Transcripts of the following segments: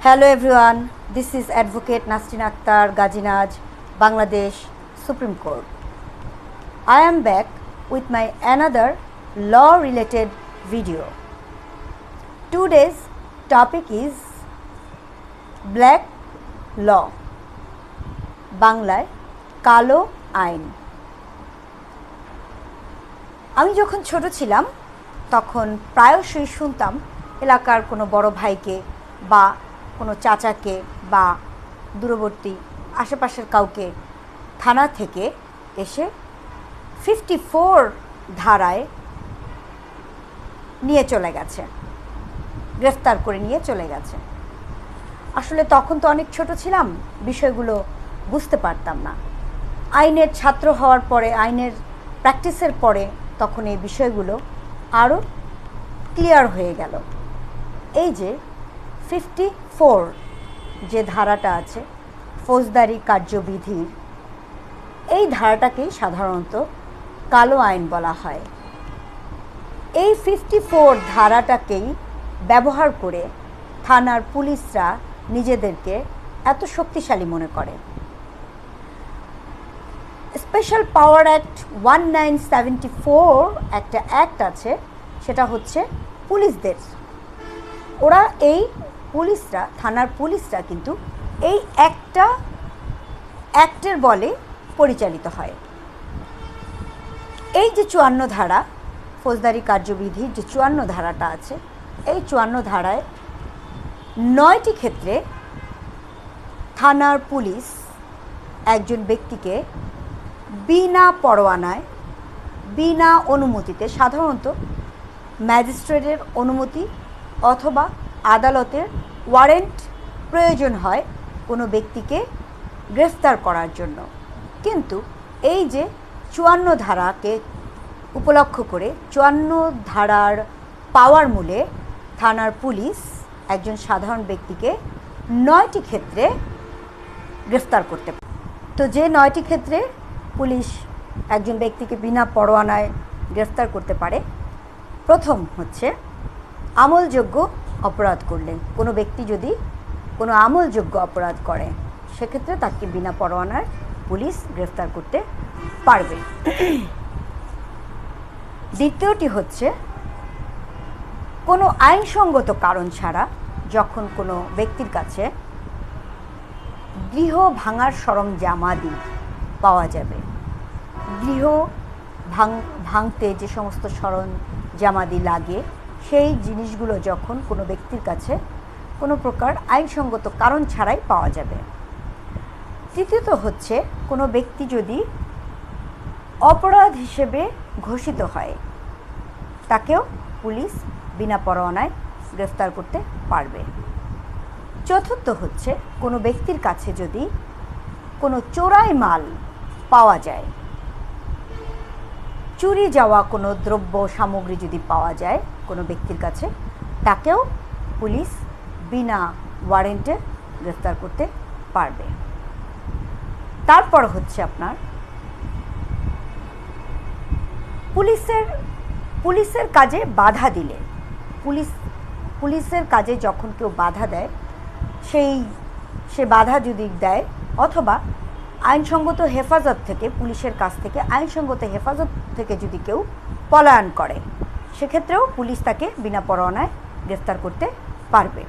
Hello everyone, this is Advocate Nasrin Akhtar Gajinaj, Bangladesh Supreme Court. I am back with my another law related video. Today's topic is Black Law বাংলায় কালো আইন আমি যখন ছোট ছিলাম তখন প্রায়শই শুনতাম এলাকার কোনো বড় ভাইকে বা কোনো চাচাকে বা দূরবর্তী আশেপাশের কাউকে থানা থেকে এসে ফিফটি ফোর ধারায় নিয়ে চলে গেছে। গ্রেফতার করে নিয়ে চলে গেছে। আসলে তখন তো অনেক ছোট ছিলাম, বিষয়গুলো বুঝতে পারতাম না। আইনের ছাত্র হওয়ার পরে, আইনের প্র্যাকটিসের পরে তখন এই বিষয়গুলো আরও ক্লিয়ার হয়ে গেল। এই যে ফিফটি ফোর যে ধারাটা আছে, ফৌজদারি কার্যবিধির, এই ধারাটাকেই সাধারণত কালো আইন বলা হয়। এই ফিফটি ফোর ধারাটাকেই ব্যবহার করে থানার পুলিশরা নিজেদেরকে এত শক্তিশালী মনে করে। Special power act one nine seventy four একটা অ্যাক্ট আছে, সেটা হচ্ছে পুলিশদের। ওরা এই পুলিশরা, থানার পুলিশরা কিন্তু এই একটা অ্যাক্টের বলে পরিচালিত হয়। এই যে চুয়ান্ন ধারা, ফৌজদারি কার্যবিধির যে চুয়ান্ন ধারাটা আছে, এই চুয়ান্ন ধারায় নয়টি ক্ষেত্রে থানার পুলিশ একজন ব্যক্তিকে বিনা পরোয়ানায়, বিনা অনুমতিতে, সাধারণত ম্যাজিস্ট্রেটের অনুমতি অথবা আদালতের ওয়ারেন্ট প্রয়োজন হয় কোনো ব্যক্তিকে গ্রেফতার করার জন্য। কিন্তু এই যে চুয়ান্ন ধারাকে উপলক্ষ করে চুয়ান্ন ধারার পাওয়ার মূলে থানার পুলিশ একজন সাধারণ ব্যক্তিকে নয়টি ক্ষেত্রে গ্রেফতার করতে পারে। তো যে নয়টি ক্ষেত্রে পুলিশ একজন ব্যক্তিকে বিনা পরোয়ানায় গ্রেফতার করতে পারে, প্রথম হচ্ছে আমলযোগ্য অপরাধ করলেন। কোনো ব্যক্তি যদি কোনো আমলযোগ্য অপরাধ করে, সেক্ষেত্রে তাকে বিনা পরোয়ানায় পুলিশ গ্রেফতার করতে পারবে। দ্বিতীয়টি হচ্ছে, কোনো আইনসঙ্গত কারণ ছাড়া যখন কোনো ব্যক্তির কাছে গৃহ ভাঙার সরঞ্জামাদি পাওয়া যাবে। গৃহ ভাঙ, ভাঙতে যে সমস্ত সরঞ্জামাদি লাগে সেই জিনিসগুলো যখন কোনো ব্যক্তির কাছে কোনো প্রকার আইনসঙ্গত কারণ ছাড়াই পাওয়া যাবে। তৃতীয়ত হচ্ছে, কোনো ব্যক্তি যদি অপরাধ হিসেবে ঘোষিত হয়, তাকেও পুলিশ বিনা পরোয়ানায় গ্রেফতার করতে পারবে। চতুর্থ হচ্ছে, কোনো ব্যক্তির কাছে যদি কোনো চোরাই মাল পাওয়া যায়, চুরি যাওয়া কোনো দ্রব্য সামগ্রী যদি পাওয়া যায় কোনো ব্যক্তির কাছে, তাকেও পুলিশ বিনা ওয়ারেন্টে গ্রেফতার করতে পারবে। তারপর হচ্ছে আপনার পুলিশের পুলিশের কাজে বাধা দিলে, পুলিশ, পুলিশের কাজে যখন কেউ বাধা দেয়, সেই, সে বাধা যদি দেয়, অথবা আইনসঙ্গত হেফাজত থেকে, পুলিশের কাছ থেকে আইনসঙ্গত হেফাজত থেকে যদি কেউ পলায়ন করে সেক্ষেত্রেও পুলিশ তাকে বিনা পরোয়ানায় গ্রেফতার করতে পারবে।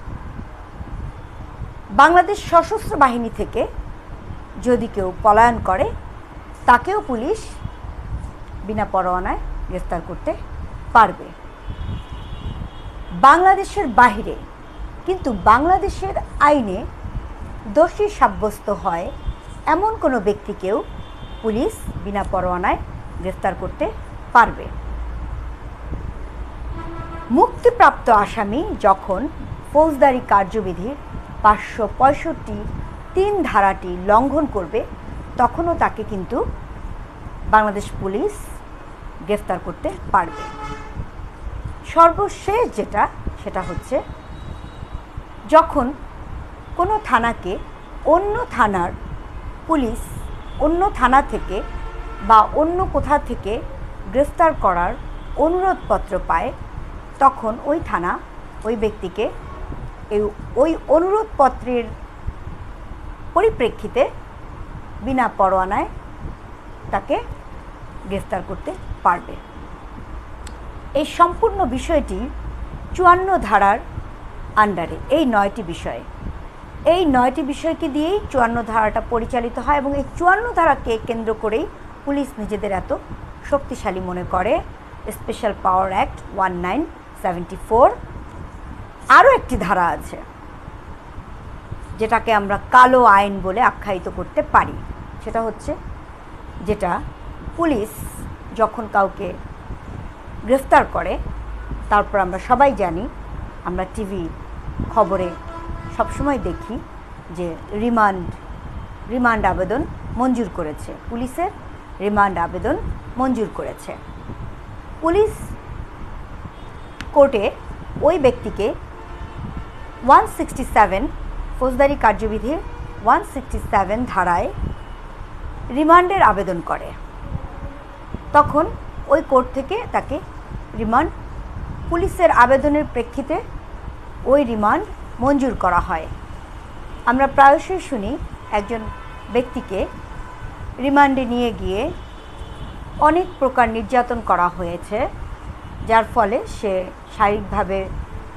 বাংলাদেশ সশস্ত্র বাহিনী থেকে যদি কেউ পলায়ন করে, তাকেও পুলিশ বিনা পরোয়ানায় গ্রেফতার করতে পারবে। বাংলাদেশের বাহিরে কিন্তু বাংলাদেশের আইনে দোষী সাব্যস্ত হয় এমন কোনো ব্যক্তিকেও পুলিশ বিনা পরোয়ানায় গ্রেফতার করতে পারবে। মুক্তিপ্রাপ্ত আসামি যখন ফৌজদারি কার্যবিধির পাঁচশো পঁয়ষট্টি তিন ধারাটি লঙ্ঘন করবে, তখনও তাকে কিন্তু বাংলাদেশ পুলিশ গ্রেফতার করতে পারবে। সর্বশেষ যেটা, সেটা হচ্ছে যখন কোনো থানাকে অন্য থানার পুলিশ অন্য থানা থেকে বা অন্য কোথা থেকে গ্রেফতার করার অনুরোধপত্র পায় তখন ওই থানা, ওই ব্যক্তিকে এই, ওই অনুরোধপত্রের পরিপ্রেক্ষিতে বিনা পরোয়ানায় তাকে গ্রেফতার করতে পারবে। এই সম্পূর্ণ বিষয়টি চুয়ান্ন ধারার আন্ডারে, এই নয়টি বিষয়ে। এই নয়টি বিষয়কে দিয়েই চুয়ান্ন ধারাটা পরিচালিত হয় এবং এই চুয়ান্ন ধারাকে কেন্দ্র করেই পুলিশ নিজেদের এত শক্তিশালী মনে করে। Special power act one nine seventy four আরও একটি ধারা আছে, যেটাকে আমরা কালো আইন বলে আখ্যায়িত করতে পারি। সেটা হচ্ছে যেটা পুলিশ যখন কাউকে গ্রেফতার করে, তারপর আমরা সবাই জানি, আমরা টিভি খবরে সবসময় দেখি যে রিমান্ড রিমান্ড আবেদন মঞ্জুর করেছে। পুলিশের রিমান্ড আবেদন মঞ্জুর করেছে। পুলিশ কোর্টে ওই ব্যক্তিকে ওয়ান সিক্সটি সেভেন ফৌজদারি কার্যবিধির ওয়ান সিক্সটি সেভেন ধারায় রিমান্ডের আবেদন করে। তখন ওই কোর্ট থেকে তাকে রিমান্ড, পুলিশের আবেদনের প্রেক্ষিতে ওই রিমান্ড মঞ্জুর করা হয়। আমরা প্রায়শই শুনি একজন ব্যক্তিকে রিমান্ডে নিয়ে গিয়ে অনেক প্রকার নির্যাতন করা হয়েছে। যার ফলে সে শারীরিকভাবে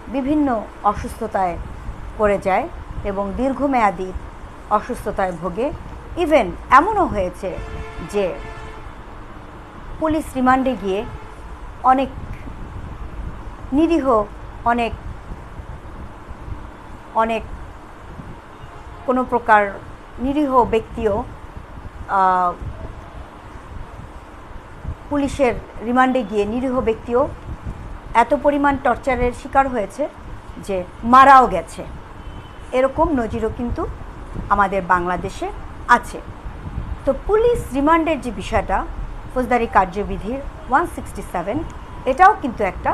বিভিন্ন অসুস্থতায় পড়ে যায় এবং দীর্ঘমেয়াদী অসুস্থতায় ভোগে। ইভেন এমনও হয়েছে যে পুলিশ রিমান্ডে গিয়ে অনেক নিরীহ, অনেক অনেক কোনো প্রকার নিরীহ ব্যক্তিও পুলিশের রিমান্ডে গিয়ে নিরীহ ব্যক্তিও এত পরিমাণ টর্চারের শিকার হয়েছে যে মারাও গেছে। এরকম নজিরও কিন্তু আমাদের বাংলাদেশে আছে। তো পুলিশ রিমান্ডের যে বিষয়টা, ফৌজদারি কার্যবিধির ওয়ান সিক্সটি সেভেন এটাও কিন্তু একটা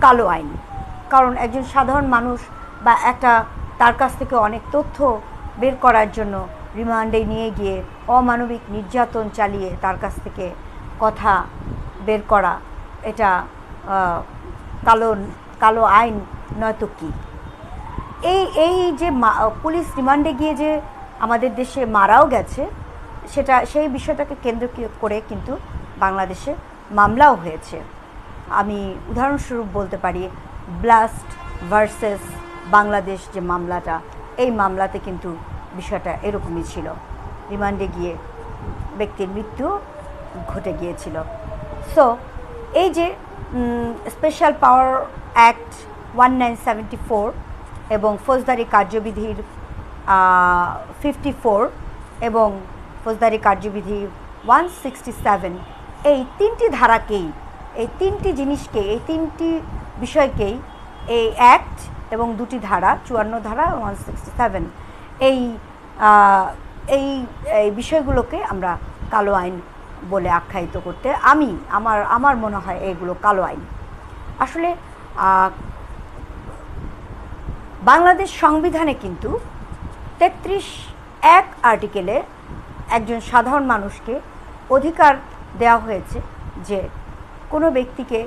কালো আইন। কারণ একজন সাধারণ মানুষ বা একটা তার কাছ থেকে অনেক তথ্য বের করার জন্য রিমান্ডে নিয়ে গিয়ে অমানবিক নির্যাতন চালিয়ে তার কাছ থেকে কথা বের করা, এটা কালো কালো আইন নয়তো কী? এই এই যে পুলিশ রিমান্ডে গিয়ে যে আমাদের দেশে মারাও গেছে, সেটা, সেই বিষয়টাকে কেন্দ্র করে কিন্তু বাংলাদেশে মামলাও হয়েছে। আমি উদাহরণস্বরূপ বলতে পারি, ব্লাস্ট ভার্সেস বাংলাদেশ যে মামলাটা, এই মামলাতে কিন্তু বিষয়টা এরকমই ছিল। রিমান্ডে গিয়ে ব্যক্তির মৃত্যু ঘটে গিয়েছিল। সো এই যে special power act one nine seventy four এবং ফৌজদারি কার্যবিধির ফিফটি ফোর এবং ফৌজদারি কার্যবিধি ওয়ান সিক্সটি সেভেন এই তিনটি ধারাকেই, এই তিনটি জিনিসকে, এই তিনটি বিষয়কেই এই অ্যাক্ট এবং দুটি ধারা, চুয়ান্ন ধারা ওয়ান সিক্সটি সেভেন এই এই এই বিষয়গুলোকে আমরা কালো আইন বলে আখ্যায়িত করতে আমি আমার আমার মনে হয় এগুলো কালো আইন। আসলে বাংলাদেশ সংবিধানে কিন্তু তেত্রিশ এক আর্টিকেলে একজন সাধারণ মানুষকে অধিকার দেওয়া হয়েছে যে কোনো ব্যক্তিকে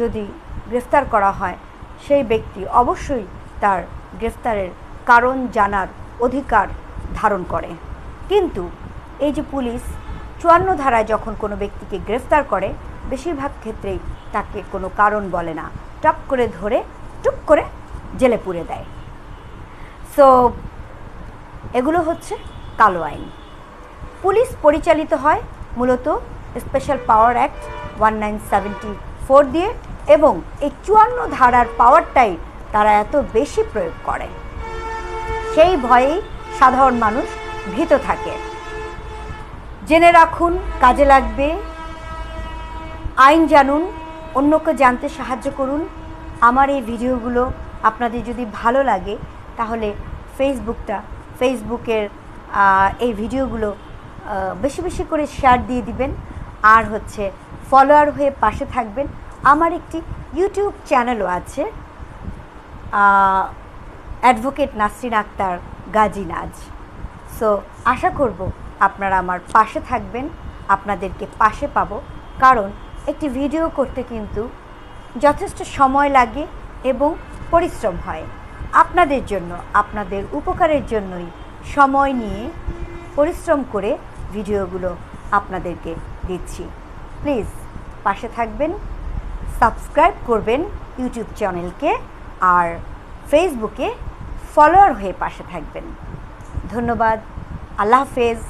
যদি গ্রেফতার করা হয়, সেই ব্যক্তি অবশ্যই তার গ্রেফতারের কারণ জানার অধিকার ধারণ করে। কিন্তু এই যে পুলিশ চুয়ান্ন ধারায় যখন কোনো ব্যক্তিকে গ্রেফতার করে, বেশিরভাগ ক্ষেত্রেই তাকে কোনো কারণ বলে না। টপ করে ধরে, টুপ করে জেলে পুরে দেয়। সো, এগুলো হচ্ছে কালো আইন। পুলিশ পরিচালিত হয় মূলত special power act one nine seventy four দিয়ে এবং এই চুয়ান্ন ধারার পাওয়ারটাই তারা এত বেশি প্রয়োগ করে। সেই ভয়েই সাধারণ মানুষ ভীত থাকে। জেনে রাখুন, কাজে লাগবে। আইন জানুন, অন্যকে জানতে সাহায্য করুন। আমার এই ভিডিওগুলো আপনাদের যদি ভালো লাগে, তাহলে ফেসবুকটা, ফেসবুকের এই ভিডিওগুলো বেশি বেশি করে শেয়ার দিয়ে দিবেন। আর হচ্ছে ফলোয়ার হয়ে পাশে থাকবেন। আমার একটি ইউটিউব চ্যানেলও আছে অ্যাডভোকেট নাসরিন আক্তার গাজী নাজ। সো আশা করব আপনারা আমার পাশে থাকবেন, আপনাদেরকে পাশে পাবো। কারণ একটি ভিডিও করতে কিন্তু যথেষ্ট সময় লাগে এবং পরিশ্রম হয়। আপনাদের জন্য, আপনাদের উপকারের জন্যই সময় নিয়ে পরিশ্রম করে ভিডিওগুলো আপনাদেরকে দিচ্ছি। প্লিজ পাশে থাকবেন, সাবস্ক্রাইব করবেন ইউটিউব চ্যানেলকে আর ফেসবুকে ফলোয়ার হয়ে পাশে থাকবেন। ধন্যবাদ, আল্লাহ হাফেজ।